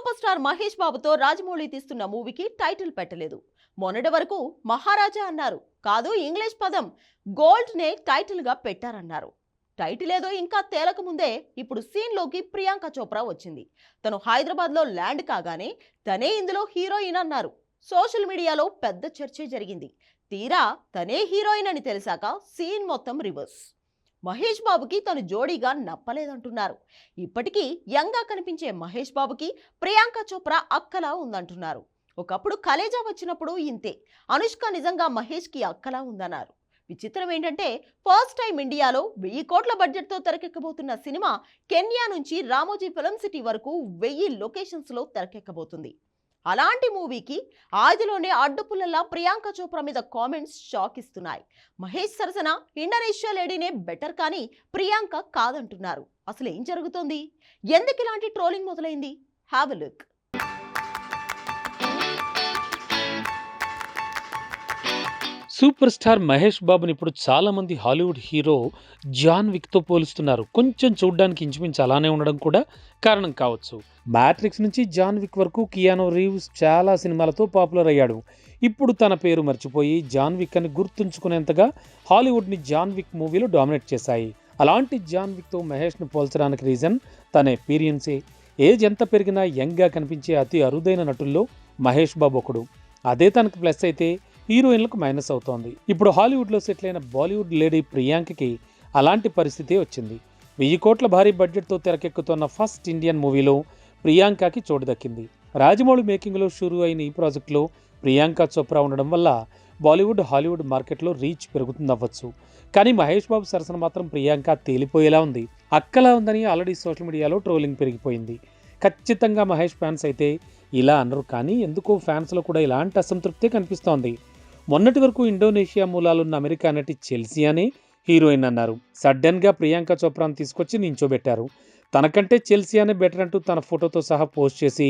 Super star Mahesh బాబుతో రాజమౌళి తీస్తున్న మూవీకి టైటిల్ పెట్టలేదు. మొన్నటి వరకు మహారాజా అన్నారు. కాదు ఇంగ్లీష్ పదం. గోల్డ్నే నే టైటిల్గా పెట్టారన్నారు. టైటిల్ ఏదో ఇంకా తేలక ముందే ఇప్పుడు సీన్లోకి ప్రియాంక చోప్రా వచ్చింది. తను హైదరాబాద్లో ల్యాండ్ కాగానే తనే ఇందులో హీరోయిన్ అన్నారు. సోషల్ మీడియాలో పెద్ద చర్చ జరిగింది. తీరా తనే హీరోయిన్ అని తెలిసాక సీన్ మొత్తం రివర్స్. మహేష్ బాబుకి తను జోడీగా నప్పలేదంటున్నారు. ఇప్పటికీ యంగా కనిపించే మహేష్ బాబుకి ప్రియాంక చోప్రా అక్కలా ఉందంటున్నారు. ఒకప్పుడు కలేజా వచ్చినప్పుడు ఇంతే. అనుష్క నిజంగా మహేష్కి అక్కలా ఉందన్నారు. విచిత్రం ఏంటంటే ఫస్ట్ టైం ఇండియాలో వెయ్యి కోట్ల బడ్జెట్తో తెరకెక్కబోతున్న సినిమా కెన్యా నుంచి రామోజీ ఫిలం సిటీ వరకు వెయ్యి లొకేషన్స్లో తెరకెక్కబోతుంది. అలాంటి మూవీకి ఆదిలోనే అడ్డుపుల్లలా ప్రియాంక చోప్రా మీద కామెంట్స్ షాక్ ఇస్తున్నాయి మహేష్ సరసన ఇండోనేషియా లేడీనే బెటర్ కానీ ప్రియాంక కాదంటున్నారు. అసలు ఏం జరుగుతోంది? ఎందుకు ఇలాంటి ట్రోలింగ్ మొదలైంది? Have look super star Mahesh బాబుని ఇప్పుడు చాలామంది హాలీవుడ్ హీరో జాన్ విక్తో పోలుస్తున్నారు. కొంచెం చూడ్డానికి ఇంచుమించు అలానే ఉండడం కూడా కారణం కావచ్చు. మ్యాట్రిక్స్ నుంచి జాన్ విక్ వరకు కియానో రీవ్స్ చాలా సినిమాలతో పాపులర్ అయ్యాడు. ఇప్పుడు తన పేరు మర్చిపోయి జాన్ విక్ అని గుర్తుంచుకునేంతగా హాలీవుడ్ని జాన్ విక్ మూవీలు డామినేట్ చేశాయి. అలాంటి జాన్ విక్తో మహేష్ను పోల్చడానికి రీజన్ తన ఎక్స్పీరియన్సే ఏజ్ ఎంత పెరిగినా యంగ్గా కనిపించే అతి అరుదైన నటుల్లో మహేష్ బాబు ఒకడు. అదే తనకు ప్లస్ అయితే హీరోయిన్లకు మైనస్ అవుతోంది. ఇప్పుడు హాలీవుడ్లో సెటిల్ అయిన బాలీవుడ్ లేడీ ప్రియాంకకి అలాంటి పరిస్థితే వచ్చింది. వెయ్యి కోట్ల భారీ బడ్జెట్తో తెరకెక్కుతున్న ఫస్ట్ ఇండియన్ మూవీలో ప్రియాంకకి చోటు దక్కింది. రాజమౌళి మేకింగ్లో షురూ అయిన ఈ ప్రాజెక్టులో ప్రియాంక చోప్రా ఉండడం వల్ల బాలీవుడ్ హాలీవుడ్ మార్కెట్లో రీచ్ పెరుగుతుందవ్వచ్చు. కానీ మహేష్ బాబు సరసన మాత్రం ప్రియాంక తేలిపోయేలా ఉంది. అక్కలా ఉందని ఆల్రెడీ సోషల్ మీడియాలో ట్రోలింగ్ పెరిగిపోయింది. ఖచ్చితంగా మహేష్ ఫ్యాన్స్ అయితే ఇలా అనరు. కానీ ఎందుకో ఫ్యాన్స్లో కూడా ఇలాంటి అసంతృప్తే కనిపిస్తోంది. మొన్నటి వరకు ఇండోనేషియా మూలాలున్న అమెరికా నటి చెల్సీ అని హీరోయిన్ అన్నారు. సడన్గా ప్రియాంక చోప్రాను తీసుకొచ్చి నించోబెట్టారు. తనకంటే చెల్సీ అనే బెటర్ అంటూ తన ఫోటోతో సహా పోస్ట్ చేసి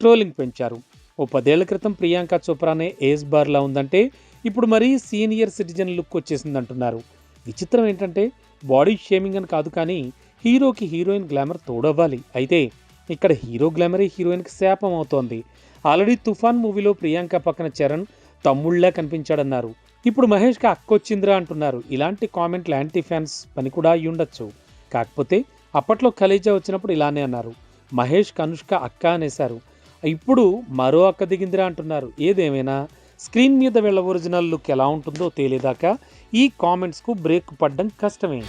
ట్రోలింగ్ పెంచారు. ఓ పదేళ్ళ క్రితం ప్రియాంక చోప్రానే ఏజ్ బార్లా ఉందంటే ఇప్పుడు మరీ సీనియర్ సిటిజన్ లుక్ వచ్చేసింది అంటున్నారు విచిత్రం ఏంటంటే బాడీ షేమింగ్ అని కాదు కానీ హీరోకి హీరోయిన్ గ్లామర్ తోడవ్వాలి. అయితే ఇక్కడ హీరో గ్లామరే హీరోయిన్కి శాపం అవుతోంది. ఆల్రెడీ తుఫాన్ మూవీలో ప్రియాంక పక్కన చరణ్ తమ్ముళ్ళా కనిపించాడన్నారు. ఇప్పుడు మహేష్కి అక్కొచ్చిందిరా అంటున్నారు. ఇలాంటి కామెంట్లు యాంటీ ఫ్యాన్స్ పని కూడా అయి ఉండొచ్చు. కాకపోతే అప్పట్లో కలేజా వచ్చినప్పుడు ఇలానే అన్నారు. మహేష్ కనుష్క అక్క అనేశారు. ఇప్పుడు మరో అక్క దిగిందిరా అంటున్నారు. ఏదేమైనా? స్క్రీన్ మీద వీళ్ళ ఒరిజినల్ లుక్ ఎలా ఉంటుందో తేలేదాకా ఈ కామెంట్స్కు బ్రేక్ పడ్డం కష్టమే.